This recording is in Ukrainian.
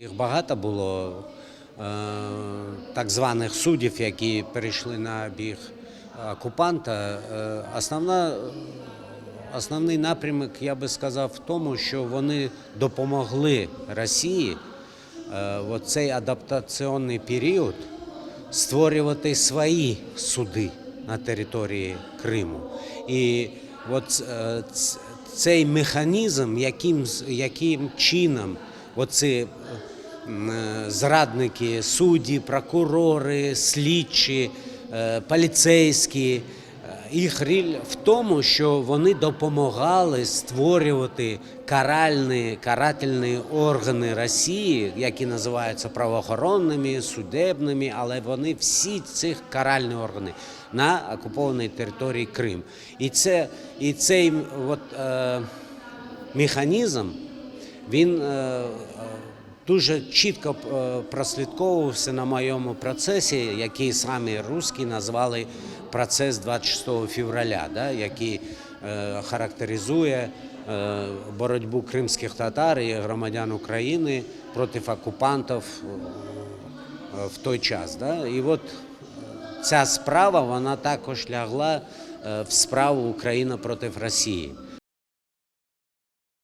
Їх багато було е, так званих суддів, які перейшли на біг окупанта. Е, Основна, основний напрямок, я би сказав, в тому, що вони допомогли Росії е, в цей адаптаційний період створювати свої суди на території Криму. І от цей механізм, яким, яким чином оці зрадники, судді, прокурори, слідчі, е, поліцейські, е, їх ріль в тому, що вони допомагали створювати каральні, карательні органи Росії, які називаються правоохоронними, судебними, але вони всі цих каральні органи на окупованій території Крим. І, це, і цей от, е, механізм він е, е, дуже чітко е, прослідковувався на моєму процесі, який самі русські назвали процес 26 февраля, да, який е, характеризує е, боротьбу кримських татар і громадян України проти окупантів в той час. Да. І от ця справа вона також лягла в справу Україна проти Росії.